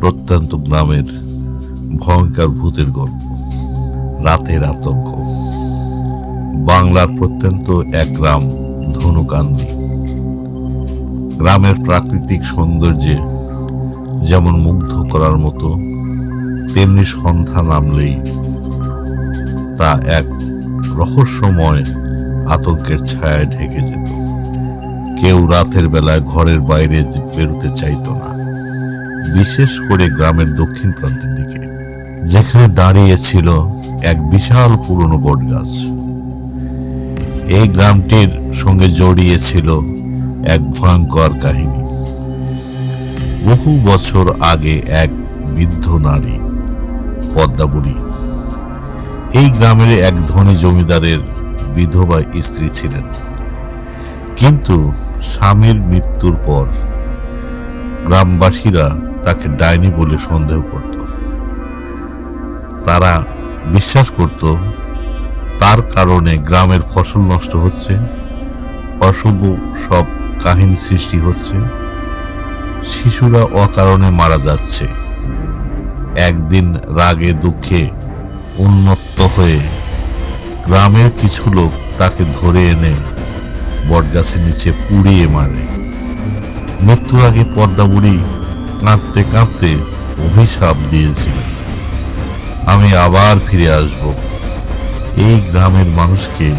প্রত্যন্ত গ্রামের ভয়ঙ্কর ভূতের গল্প, রাতের আতঙ্ক। বাংলার প্রত্যন্ত এক গ্রাম ধনুকান্দি। গ্রামের প্রাকৃতিক সৌন্দর্যে যেমন মুগ্ধ করার মতো, তেমনি সন্ধ্যা নামলেই তা এক রহস্যময় আতঙ্কের ছায়ায় ঢেকে যেত। কেউ রাতের বেলায় ঘরের বাইরে বেরোতে চাইতো না। বিশেষ করে গ্রামের দক্ষিণ প্রান্তের দিকে, যেখানে দাঁড়িয়ে ছিল এক বিশাল পুরনো বটগাছ। এই গ্রামটির সঙ্গে জড়িয়ে ছিল এক ভয়ঙ্কর কাহিনী। বহু বছর আগে এক বৃদ্ধ নারী পদ্মাবুড়ি এই গ্রামের এক ধনী জমিদারের বিধবা স্ত্রী ছিলেন। কিন্তু স্বামীর মৃত্যুর পর গ্রামবাসীরা তাকে ডাইনি বলে সন্দেহ করত। তারা বিশ্বাস করত, তার কারণে গ্রামের ফসল নষ্ট হচ্ছে, অশুভ সব কাহিনী সৃষ্টি হচ্ছে, শিশুরা অকারণে মারা যাচ্ছে। একদিন রাগে দুঃখে উন্মত্ত হয়ে গ্রামের কিছু লোক তাকে ধরে এনে বটগাছের নিচে পুড়িয়ে মারে। মৃত্যুর আগে পদ্মাবুড়ি কাঁদতে কাঁদতে অভিশাপ দিয়েছিলেন। আমি আবার ফিরে আসব। এই গ্রামের মানুষকে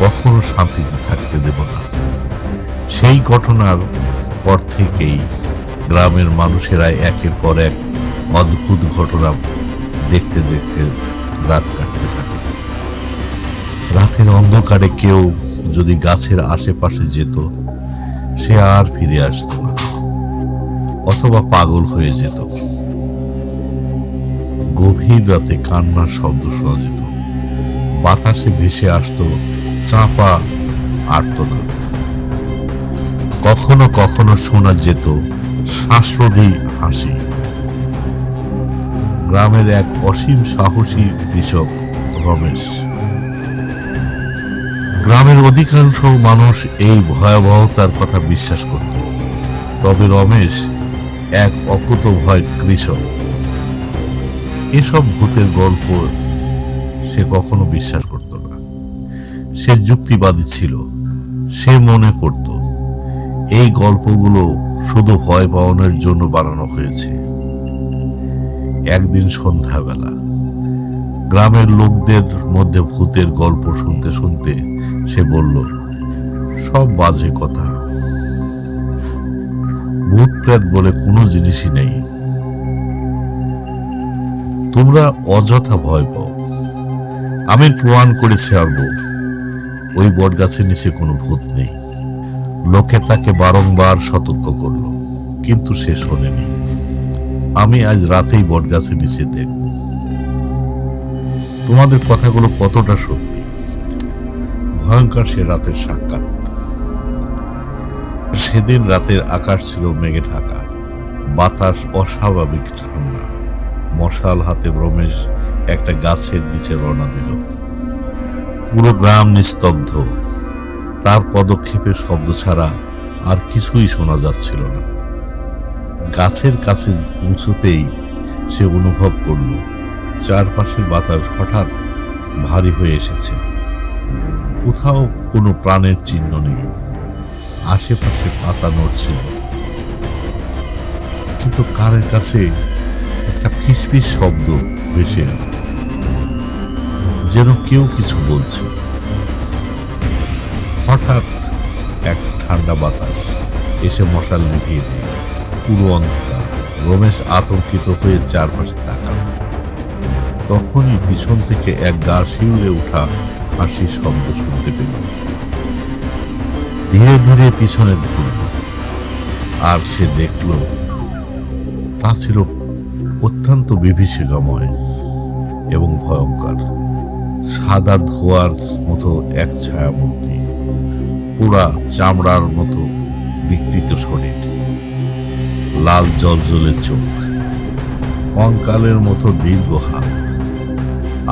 কখনো শান্তিতে থাকতে দেব না। সেই ঘটনার পর থেকেই গ্রামের মানুষেরা একের পর এক অদ্ভুত ঘটনা দেখতে দেখতে রাত কাটতে থাকে। রাতের অন্ধকারে কেউ যদি গাছের আশেপাশে যেত সে আর ফিরে আসতো না, অথবা পাগল হয়ে যেত। গভীর রাতে কান্নার শব্দ শোনা যেত। বাতাসে ভেসে আসতো চাপা আর্তনাদ। কখনো কখনো শোনা যেত শ্বাসরোধী হাসি। গ্রামের এক অসীম সাহসী কৃষক রমেশ। গ্রামের অধিকাংশ মানুষ এই ভয়াবহতার কথা বিশ্বাস করত। তবে রমেশ এক অকুত ভয় কৃষক। এসব ভূতের গল্প সে কখনো বিশ্বাস করত না। সে যুক্তিবাদী ছিল। সে মনে করত, এই গল্পগুলো শুধু ভয় পাওয়ানোর জন্য বানানো হয়েছে। একদিন সন্ধ্যাবেলা, গ্রামের লোকদের মধ্যে ভূতের গল্প শুনতে শুনতে সে বলল, সব বাজে কথা। ভূত প্রেত বলে কোনো জিনিসই নেই। তোমরা অযথা ভয় পাও। আমি প্রমাণ করে ছাড়ব। ওই বটগাছের নিচে কোনো ভূত নেই। লোকে তাকে বারংবার সতর্ক করল, কিন্তু সে শোনেনি। আমি আজ রাতেই বটগাছের নিচে দেখব। তোমাদের কথাগুলো কতটা সত্যি? ভয়ঙ্কর সে রাতের সাক্ষাৎ। সেদিন রাতের আকাশ ছিল মেঘে ঢাকা বাতাস অস্বাভাবিক ঠান্ডা। মশাল হাতে রমেশ একটা গাছের নিচে রওনা দিল। পুরো গ্রাম নিস্তব্ধ। তার পদক্ষেপের শব্দ ছাড়া আর কিছুই শোনা যাচ্ছিল না। গাছের কাছে পৌঁছতেই সে অনুভব করল, চারপাশের বাতাস হঠাৎ ভারী হয়ে এসেছে। কোথাও কোনো প্রাণের চিহ্ন নেই। আশেপাশে পাতা নড়ছিল। কিন্তু কারের কাছে একটা ফিসফিস শব্দ ভেসে এলো। যেন কেউ কিছু বলছে। হঠাৎ এক ঠান্ডা বাতাস এসে মশাল নিভিয়ে দিল। পুরো অন্ধকার। রমেশ আতঙ্কিত হয়ে চারপাশে তাকালো। তখনই পিছন থেকে এক গা শিউরে ওঠা হাসির শব্দ শুনতে পেল ধীরে ধীরে পিছনে ঘুরল আর সে দেখল, তা ছিল অত্যন্ত বিভীষিকাময় এবং ভয়ঙ্কর। সাদা ধোয়ার মতো এক ছায়ামূর্তি পুরা চামড়ার মতো বিকৃত শরীর, লাল জলজলে চোখ, কঙ্কালের মতো দীর্ঘ হাত,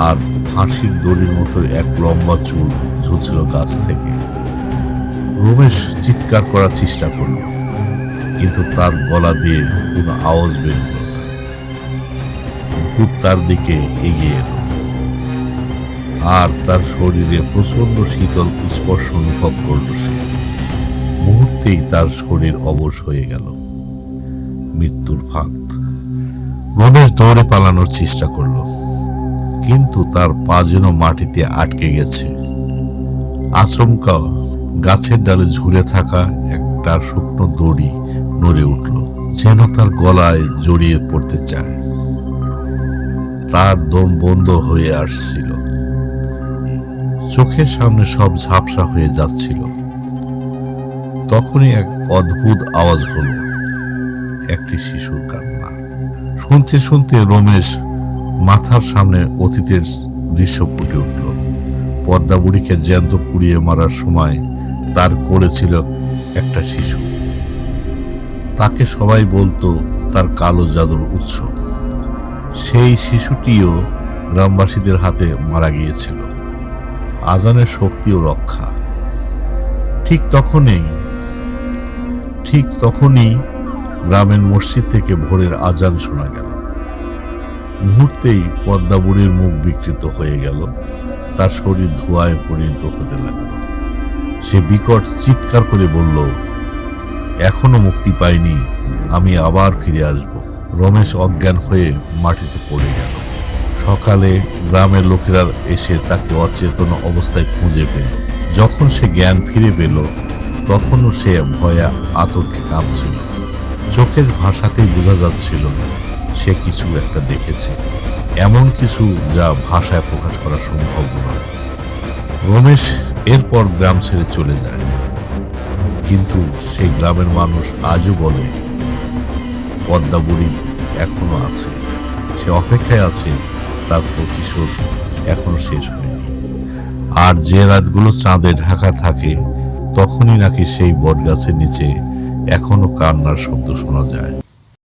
আর ফাঁসির দড়ির মতো এক লম্বা চুল ঝুলছিল গাছ থেকে। রমেশ চিৎকার করার চেষ্টা করল, কিন্তু তার গলা দিয়ে কোনো আওয়াজ বের হলো খুব তার দিকে এগিয়ে এলো। আর তার শরীরে প্রচণ্ড শীতল স্পর্শ অনুভব করল সে। মুহূর্তেই তার শরীর অবশ হয়ে গেল। মৃত্যুর ফাঁদ। রমেশ দৌড়ে পালানোর চেষ্টা করল। কিন্তু তার পা যেন মাটিতে আটকে গেছে। আচমকা গাছের ডালে ঝুলে থাকা একটা শুকনো দড়ি নড়ে উঠল, যেন তার গলায় জড়িয়ে পড়তে চায়। তার দম বন্ধ হয়ে আসছিল। চোখের সামনে সব ঝাপসা হয়ে যাচ্ছিল। তখনই এক অদ্ভুত আওয়াজ হলো, একটি শিশুর কান্না। শুনতে শুনতে রমেশ মাথার সামনে অতীতের দৃশ্য ফুটে উঠল। পদ্মা বুড়িকে জ্যান্ত পুড়িয়ে মারার সময় তার করেছিল একটা শিশু। তাকে সবাই বলতো তার কালো জাদুর উৎস। সেই শিশুটিও গ্রামবাসীদের হাতে মারা গিয়েছিল। আজানের শক্তি ও রক্ষা। ঠিক তখনই ঠিক তখনই গ্রামের মসজিদ থেকে ভোরের আজান শোনা গেল। মুহূর্তেই পদ্মা বুড়ির মুখ বিকৃত হয়ে গেল। তার শরীর ধোঁয়ায় পরিণত হতে লাগল। সে বিকট চিৎকার করে বলল, এখনও মুক্তি পাইনি, আমি আবার ফিরে আসব। রমেশ অজ্ঞান হয়ে মাটিতে পড়ে গেল। সকালে গ্রামের লোকেরা এসে তাকে অচেতন অবস্থায় খুঁজে পেল। যখন সে জ্ঞান ফিরে পেল, তখনও সে ভয়ে আতঙ্কে কাঁপছিল। চোখের ভাষাতেই বোঝা যাচ্ছিল সে কিছু একটা দেখেছে। এমন কিছু যা ভাষায় প্রকাশ করা সম্ভব নয়। রমেশ এরপর গ্রাম ছেড়ে চলে যায়। কিন্তু সেই গ্রামের মানুষ আজও বলে, পদ্মা বুড়ি এখনও আছে। সে অপেক্ষায় আছে, তার প্রতিশোধ এখনও শেষ হয়নি। আর যে রাতগুলো চাঁদে ঢাকা থাকে, তখনই নাকি সেই বটগাছের নিচে এখনও কান্নার শব্দ শোনা যায়।